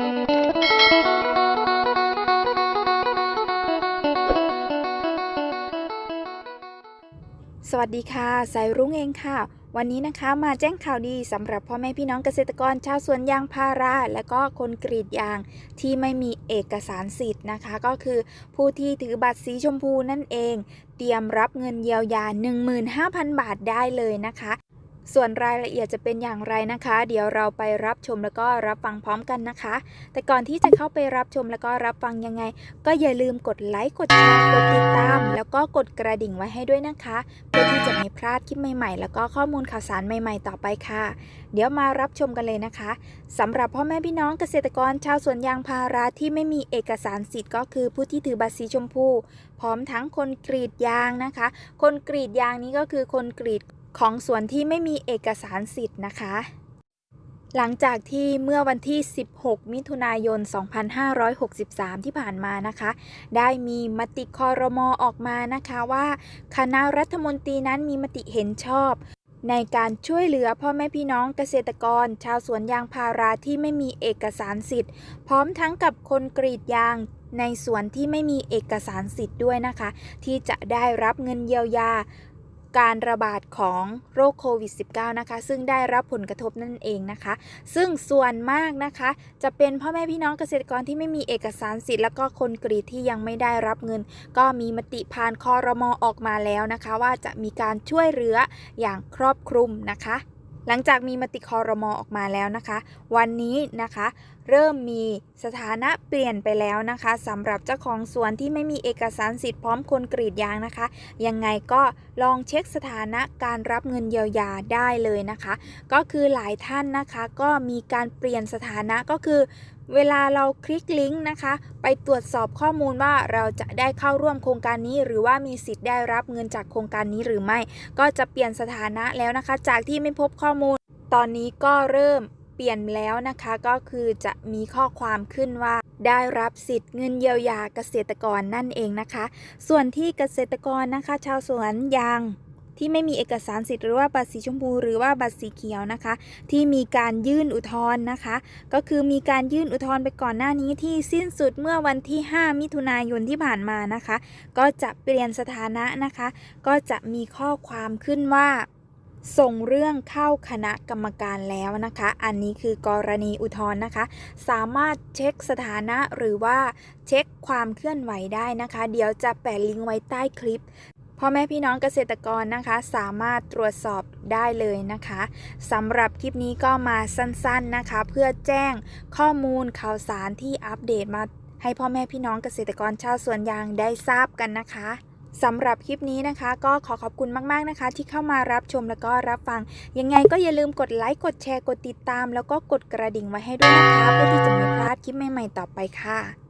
สวัสดีค่ะ สายรุ้งเองค่ะ วันนี้นะคะมาแจ้งข่าวดีสำหรับพ่อแม่พี่น้องเกษตรกรชาวสวนยางพารา และก็คนกรีดยางที่ไม่มีเอกสารสิทธิ์นะคะ ก็คือผู้ที่ถือบัตรสีชมพูนั่นเอง เตรียมรับเงินเยียวยา 15,000 บาทได้เลยนะคะ ส่วนรายละเอียดจะเป็นอย่างไรนะคะ เดี๋ยวเราไปรับชมแล้วก็รับฟังพร้อมกันนะคะ แต่ก่อนที่จะเข้าไปรับชมแล้วก็รับฟังยังไง ก็อย่าลืมกดไลค์กดแชร์กดติดตาม แล้วก็กดกระดิ่งไว้ให้ด้วยนะคะเพื่อที่จะไม่พลาดคลิปใหม่ๆ แล้วก็ข้อมูลข่าวสารใหม่ๆ ต่อไปค่ะ เดี๋ยวมารับชมกันเลยนะคะสำหรับพ่อแม่พี่น้องเกษตรกรชาวสวนยางพาราที่ไม่มีเอกสารสิทธิ์ก็คือผู้ที่ถือบัตรสีชมพู พร้อมทั้งคนกรีดยางนะคะ คนกรีดยางนี้ก็คือคนกรีด ของสวนที่ไม่มีเอกสารสิทธิ์นะคะ หลังจากที่เมื่อวันที่ 16 มิถุนายน 2563 ที่ผ่านมานะคะ ได้มีมติคอรมอออกมานะคะว่า คณะรัฐมนตรีนั้นมีมติเห็นชอบในการช่วยเหลือพ่อแม่พี่น้องเกษตรกร ชาวสวนยางพาราที่ไม่มีเอกสารสิทธิ์ พร้อมทั้งกับคนกรีดยางในสวนที่ไม่มีเอกสารสิทธิ์ด้วยนะคะ ที่จะได้รับเงินเยียวยา การระบาดของโรคโควิด -19 นะคะ ซึ่งได้รับผลกระทบนั่นเองนะคะ ซึ่งส่วนมากนะคะ จะเป็นพ่อแม่พี่น้องเกษตรกรที่ไม่มีเอกสารสิทธิ์แล้วก็คนกรีดที่ยังไม่ได้รับเงิน ก็มีมติผ่านคอรมอออกมาแล้วนะคะ ว่าจะมีการช่วยเหลืออย่างครอบคลุมนะคะ หลังจากมีมติคอรมอออกมาแล้วนะคะ วันนี้นะคะ เริ่มมีสถานะเปลี่ยนไปแล้วนะคะสำหรับเจ้าของสวนที่ไม่มีเอกสารสิทธิ์พร้อมคนกรีดยางนะคะ ยังไงก็ลองเช็คสถานะการรับเงินเยียวยาได้เลยนะคะ ก็คือหลายท่านนะคะ ก็มีการเปลี่ยนสถานะก็คือ เวลาเราคลิกลิงก์นะคะ ไปตรวจสอบข้อมูลว่าเราจะได้เข้าร่วมโครงการนี้ หรือว่ามีสิทธิ์ได้รับเงินจากโครงการนี้หรือไม่ ก็จะเปลี่ยนสถานะแล้วนะคะ จากที่ไม่พบข้อมูล ตอนนี้ก็เริ่มเปลี่ยนแล้วนะคะ ก็คือจะมีข้อความขึ้นว่าได้รับสิทธิ์เงินเยียวยาเกษตรกรนั่นเองนะคะ ส่วนที่เกษตรกรนะคะ ชาวสวนยาง ที่ไม่มีเอกสารสิทธิ์หรือว่าบัตรสีชมพูหรือว่าบัตรสีเขียวนะคะ ที่มีการยื่นอุทธรณ์นะคะ ก็คือมีการยื่นอุทธรณ์ไปก่อนหน้านี้ที่สิ้นสุดเมื่อวันที่ 5 มิถุนายนที่ผ่านมานะคะ ก็จะเปลี่ยนสถานะนะคะ ก็จะมีข้อความขึ้นว่าส่งเรื่องเข้าคณะกรรมการแล้วนะคะ อันนี้คือกรณีอุทธรณ์นะคะ สามารถเช็คสถานะหรือว่าเช็คความเคลื่อนไหวได้นะคะ เดี๋ยวจะแปะลิงก์ไว้ใต้คลิป พ่อแม่พี่น้องเกษตรกรนะคะ สามารถตรวจสอบได้เลยนะคะสำหรับคลิปนี้ก็มาสั้นๆนะคะ เพื่อแจ้งข้อมูลข่าวสารที่อัปเดตมาให้พ่อแม่พี่น้องเกษตรกรชาวสวนยางได้ทราบกันนะคะสำหรับคลิปนี้นะคะ ก็ขอขอบคุณมาก ๆ นะคะ ที่เข้ามารับชมแล้วก็รับฟัง ยังไงก็อย่าลืมกดไลค์ กดแชร์ กดติดตาม แล้วก็กดกระดิ่งไว้ให้ด้วยนะคะ เพื่อที่จะไม่พลาดคลิปใหม่ ๆ ต่อไปค่ะ